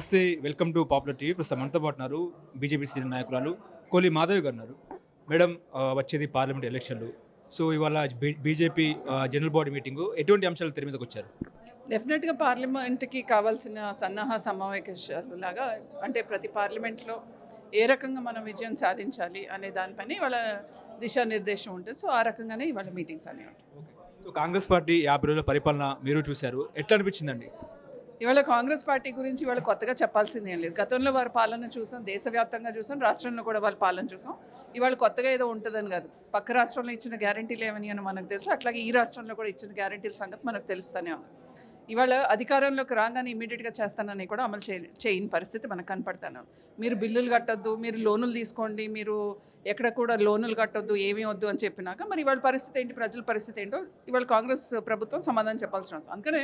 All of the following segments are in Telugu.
నమస్తే వెల్కమ్ టు పాపులర్ టీవీ. ప్రస్తుతం మనతో పాటు ఉన్నారు బీజేపీ సీనియర్ నాయకురాలు కోలి మాధవి గారు ఉన్నారు. మేడం వచ్చేది పార్లమెంట్ ఎలక్షన్లు. సో ఇవాళ బీజేపీ జనరల్ బాడీ మీటింగు ఎటువంటి అంశాలు తెర మీదకి వచ్చారు? డెఫినెట్గా పార్లమెంట్కి కావాల్సిన సన్నాహ సమావేశాలు లాగా అంటే ప్రతి పార్లమెంట్లో ఏ రకంగా మనం విజయం సాధించాలి అనే దానిపైన ఇవాళ దిశానిర్దేశం ఉంటుంది. సో ఆ రకంగానే ఇవాళ మీటింగ్స్ అనేవి ఉంటాయి. సో కాంగ్రెస్ పార్టీ యాభై రోజుల పరిపాలన మీరు చూశారు. ఎట్లా అనిపించిందండి? ఇవాళ కాంగ్రెస్ పార్టీ గురించి ఇవాళ కొత్తగా చెప్పాల్సింది ఏం లేదు. గతంలో వారి పాలన చూసాం దేశవ్యాప్తంగా చూసాం రాష్ట్రంలో కూడా వాళ్ళ పాలన చూసాం. ఇవాళ కొత్తగా ఏదో ఉంటుందని కాదు. పక్క రాష్ట్రంలో ఇచ్చిన గ్యారంటీలు ఏమని అని మనకు తెలుసు. అట్లాగే ఈ రాష్ట్రంలో కూడా ఇచ్చిన గ్యారంటీల సంగతి మనకు తెలుస్తూనే ఉంది. ఇవాళ అధికారంలోకి రాగానే ఇమీడియట్గా చేస్తానని కూడా అమలు చేయ చేయని పరిస్థితి మనకు కనపడతాను. మీరు బిల్లులు కట్టొద్దు మీరు లోనులు తీసుకోండి మీరు ఎక్కడ కూడా లోనులు కట్టొద్దు ఏమీ వద్దు అని చెప్పినాక మరి ఇవాళ పరిస్థితి ఏంటి ప్రజల పరిస్థితి ఏంటో ఇవాళ కాంగ్రెస్ ప్రభుత్వం సమాధానం చెప్పాల్సిన అవసరం. అందుకనే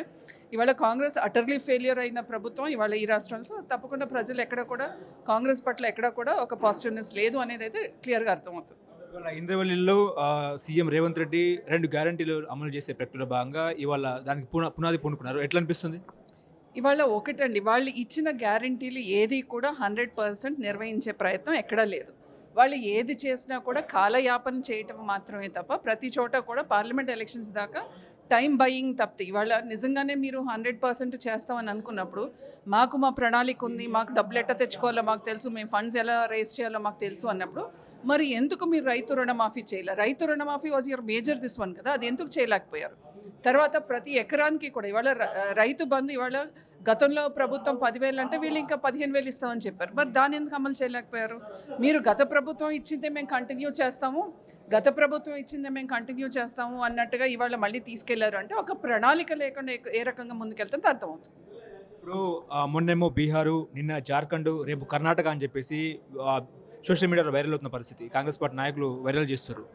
ఇవాళ కాంగ్రెస్ అటర్లీ ఫెయిలియర్ అయిన ప్రభుత్వం ఇవాళ ఈ రాష్ట్రంలో తప్పకుండా ప్రజలు ఎక్కడ కూడా కాంగ్రెస్ పట్ల ఎక్కడ కూడా ఒక పాజిటివ్నెస్ లేదు అనేది అయితే క్లియర్గా అర్థమవుతుంది. ఇవాళ ఇంద్రవల్లిలో సీఎం రేవంత్ రెడ్డి రెండు గ్యారంటీలు అమలు చేసే ప్రక్రియలో భాగంగా ఇవాళ దానికి పునాది పూనుకున్నారు. ఎట్లా అనిపిస్తుంది ఇవాళ ఒకటండి. వాళ్ళు ఇచ్చిన గ్యారంటీలు ఏది కూడా హండ్రెడ్ పర్సెంట్ నిర్వహించే ప్రయత్నం ఎక్కడా లేదు. వాళ్ళు ఏది చేసినా కూడా కాలయాపన చేయటం మాత్రమే తప్ప ప్రతి చోట కూడా పార్లమెంట్ ఎలక్షన్స్ దాకా టైం బయింగ్ తప్పితే ఇవాళ నిజంగానే మీరు హండ్రెడ్ పర్సెంట్ చేస్తామని అనుకున్నప్పుడు మాకు మా ప్రణాళిక ఉంది మాకు డబ్బులు ఎట్లా తెచ్చుకోవాలో మాకు తెలుసు మేము ఫండ్స్ ఎలా రేస్ చేయాలో మాకు తెలుసు అన్నప్పుడు మరి ఎందుకు మీరు రైతు రుణమాఫీ చేయలే? రైతు రుణమాఫీ was your major this one కదా అది ఎందుకు చేయలేకపోయారు? తర్వాత ప్రతి ఎకరానికి కూడా ఇవాళ రైతు బంధు ఇవాళ గతంలో ప్రభుత్వం పదివేలు అంటే వీళ్ళు ఇంకా పదిహేను వేలు ఇస్తామని చెప్పారు. మరి దాన్ని ఎందుకు అమలు చేయలేకపోయారు? మీరు గత ప్రభుత్వం ఇచ్చిందే మేము కంటిన్యూ చేస్తాము. గత ప్రభుత్వం ఇచ్చిందే మేము కంటిన్యూ చేస్తాము అన్నట్టుగా ఇవాళ మళ్ళీ తీసుకెళ్ళారు అంటే ఒక ప్రణాళిక లేకుండా ఏ- రకంగా ముందుకెళ్తుందో అర్థమవుతుంది. ఇప్పుడు మొన్నేమో బీహారు నిన్న జార్ఖండ్ రేపు కర్ణాటక అని చెప్పేసి సోషల్ మీడియాలో వైరల్ అవుతున్న పరిస్థితి. కాంగ్రెస్ పార్టీ నాయకులు వైరల్ చేస్తారు.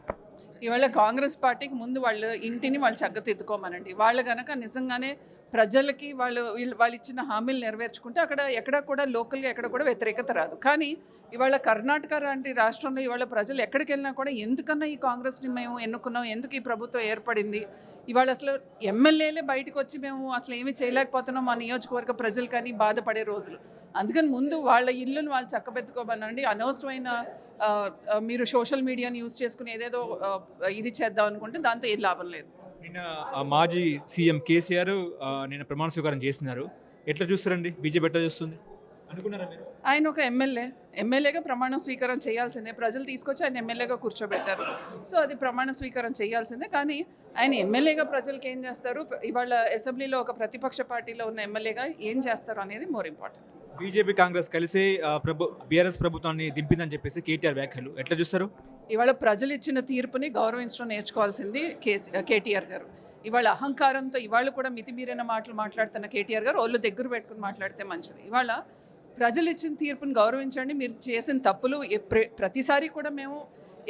ఇవాళ కాంగ్రెస్ పార్టీకి ముందు వాళ్ళు ఇంటిని వాళ్ళు చక్కతిద్దుకోమనండి వాళ్ళు కనుక నిజంగానే ప్రజలకి వాళ్ళు వాళ్ళు ఇచ్చిన హామీలు నెరవేర్చుకుంటే అక్కడ ఎక్కడ కూడా లోకల్గా ఎక్కడ కూడా వ్యతిరేకత రాదు. కానీ ఇవాళ కర్ణాటక లాంటి రాష్ట్రంలో ఇవాళ ప్రజలు ఎక్కడికి వెళ్ళినా కూడా ఎందుకన్నా ఈ కాంగ్రెస్ని మేము ఎన్నుకున్నాం? ఎందుకు ఈ ప్రభుత్వం ఏర్పడింది? ఇవాళ అసలు ఎమ్మెల్యేలే బయటకు వచ్చి మేము అసలు ఏమీ చేయలేకపోతున్నాం మా నియోజకవర్గ ప్రజలు కానీ బాధపడే రోజులు. అందుకని ముందు వాళ్ళ ఇల్లును వాళ్ళు చక్కబెట్టుకోమనండి అనవసరమైన మీరు సోషల్ మీడియాని యూజ్ చేసుకుని ఏదేదో ఇది చేద్దాం అనుకుంటే దాంతో ఏం లాభం లేదు. నిన్న మాజీ సీఎం కేసీఆర్ నిన్న ప్రమాణ స్వీకారం చేస్తున్నారు ఎట్లా చూస్తారండి? బీజేపీ ఎట్లా చూస్తుంది? అనుకున్నారా మీరు? ఆయన ఒక ఎమ్మెల్యే. ఎమ్మెల్యేగా ప్రమాణ స్వీకారం చేయాల్సిందే. ప్రజలు తీసుకొచ్చి ఆయన ఎమ్మెల్యేగా కూర్చోబెట్టారు. సో అది ప్రమాణ స్వీకారం చేయాల్సిందే. కానీ ఆయన ఎమ్మెల్యేగా ప్రజలకు ఏం చేస్తారు? ఇవాళ అసెంబ్లీలో ఒక ప్రతిపక్ష పార్టీలో ఉన్న ఎమ్మెల్యేగా ఏం చేస్తారు అనేది మోర్ ఇంపార్టెంట్. బీజేపీ కాంగ్రెస్ కలిసి ప్రభు బీఆర్ఎస్ ప్రభుత్వాన్ని దింపిందని చెప్పేసి కేటీఆర్ వ్యాఖ్యలు. ఎట్లా చూస్తారు? ఇవాళ ప్రజలు ఇచ్చిన తీర్పుని గౌరవించడం నేర్చుకోవాల్సింది కేసీ కేటీఆర్ గారు. ఇవాళ అహంకారంతో ఇవాళ కూడా మితిమీరిన మాటలు మాట్లాడుతున్న కేటీఆర్ గారు ఒళ్ళు దగ్గర పెట్టుకుని మాట్లాడితే మంచిది. ఇవాళ ప్రజలు ఇచ్చిన తీర్పును గౌరవించండి. మీరు చేసిన తప్పులు ప్రతిసారి కూడా మేము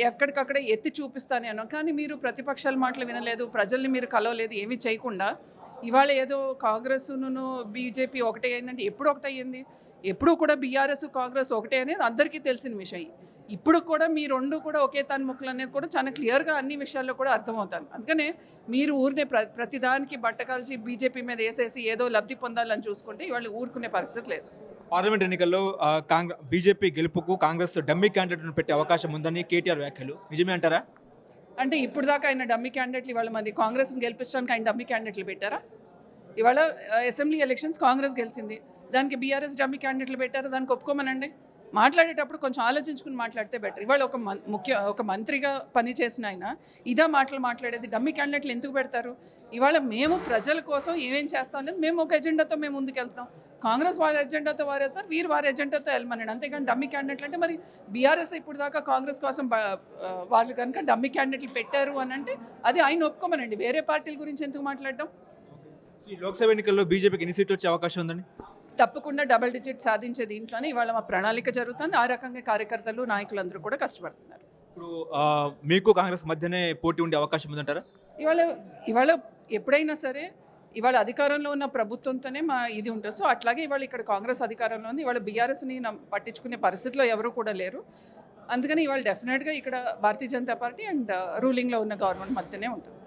ఎక్కడికక్కడ ఎత్తి చూపిస్తానే అన్నాం. కానీ మీరు ప్రతిపక్షాల మాటలు వినలేదు ప్రజల్ని మీరు కలవలేదు ఏమీ చేయకుండా ఇవాళ ఏదో కాంగ్రెస్ను బీజేపీ ఒకటే అయిందంటే ఎప్పుడు ఒకటే అయ్యింది? ఎప్పుడు కూడా బీఆర్ఎస్ కాంగ్రెస్ ఒకటే అనేది అందరికీ తెలిసిన విషయం. ఇప్పుడు కూడా మీ రెండు కూడా ఒకే తన అనేది కూడా చాలా క్లియర్గా అన్ని విషయాల్లో కూడా అర్థమవుతుంది. అందుకనే మీరు ఊరినే ప్ర ప్రతిదానికి బట్టకాల్చి బీజేపీ మీద వేసేసి ఏదో లబ్ధి పొందాలని చూసుకుంటే ఇవాళ ఊరుకునే పరిస్థితి లేదు. పార్లమెంట్ ఎన్నికల్లో కాంగ్రెస్ బీజేపీ గెలుపుకు కాంగ్రెస్ డమ్మీ క్యాండిడేట్ను పెట్టే అవకాశం ఉందని కేటీఆర్ వ్యాఖ్యలు. నిజమే అంటారా? అంటే ఇప్పుడు దాకా ఆయన డమ్మీ క్యాండిడేట్లు ఇవాళ మంది కాంగ్రెస్ని గెలిపించడానికి ఆయన డమ్మీ క్యాండిడేట్లు పెట్టారా? ఇవాళ అసెంబ్లీ ఎలక్షన్స్ కాంగ్రెస్ గెలిచింది. దానికి బీఆర్ఎస్ డమ్మీ క్యాండిడేట్లు పెట్టారు దానికి ఒప్పుకోమనండి. మాట్లాడేటప్పుడు కొంచెం ఆలోచించుకుని మాట్లాడితే బెటర్ ఇవాళ ఒక ముఖ్య ఒక మంత్రిగా పనిచేసిన ఆయన ఇదా మాటలు మాట్లాడేది డమ్మీ క్యాండిడేట్లు ఎందుకు పెడతారు? ఇవాళ మేము ప్రజల కోసం ఏమేం చేస్తాం అనేది మేము ఒక ఎజెండాతో మేము ముందుకెళ్తాం. కాంగ్రెస్ వారి ఎజెండాతో వారు వెళ్తారు వీరు వారి ఎజెండాతో వెళ్ళమన్నాడు అంతేకాని డమ్మీ క్యాండిడేట్లు అంటే మరి బీఆర్ఎస్ ఇప్పుడు దాకా కాంగ్రెస్ కోసం వాళ్ళు కనుక డమ్మీ క్యాండిడేట్లు పెట్టారు అని అంటే అది ఆయన ఒప్పుకోమనండి. వేరే పార్టీల గురించి ఎందుకు మాట్లాడడం? లోక్సభ ఎన్నికల్లో బీజేపీకి ఎన్ని సీట్లు వచ్చే అవకాశం ఉందండి? తప్పకుండా డబుల్ డిజిట్ సాధించే దీంట్లోనే ఇవాళ మా ప్రణాళిక జరుగుతుంది. ఆ రకంగా కార్యకర్తలు నాయకులందరూ కూడా కష్టపడుతున్నారు. ఇప్పుడు మీకు కాంగ్రెస్ మధ్యనే పోటీ ఉండే అవకాశం ఉందంటారా? ఇవాళ ఇవాళ ఎప్పుడైనా సరే ఇవాళ అధికారంలో ఉన్న ప్రభుత్వంతోనే మా ఇది ఉంటుంది. సో అట్లాగే ఇవాళ ఇక్కడ కాంగ్రెస్ అధికారంలో ఉంది. ఇవాళ బీఆర్ఎస్ని పట్టించుకునే పరిస్థితిలో ఎవరు కూడా లేరు. అందుకని ఇవాళ డెఫినెట్గా ఇక్కడ భారతీయ జనతా పార్టీ అండ్ రూలింగ్లో ఉన్న గవర్నమెంట్ మధ్యనే ఉంటుంది.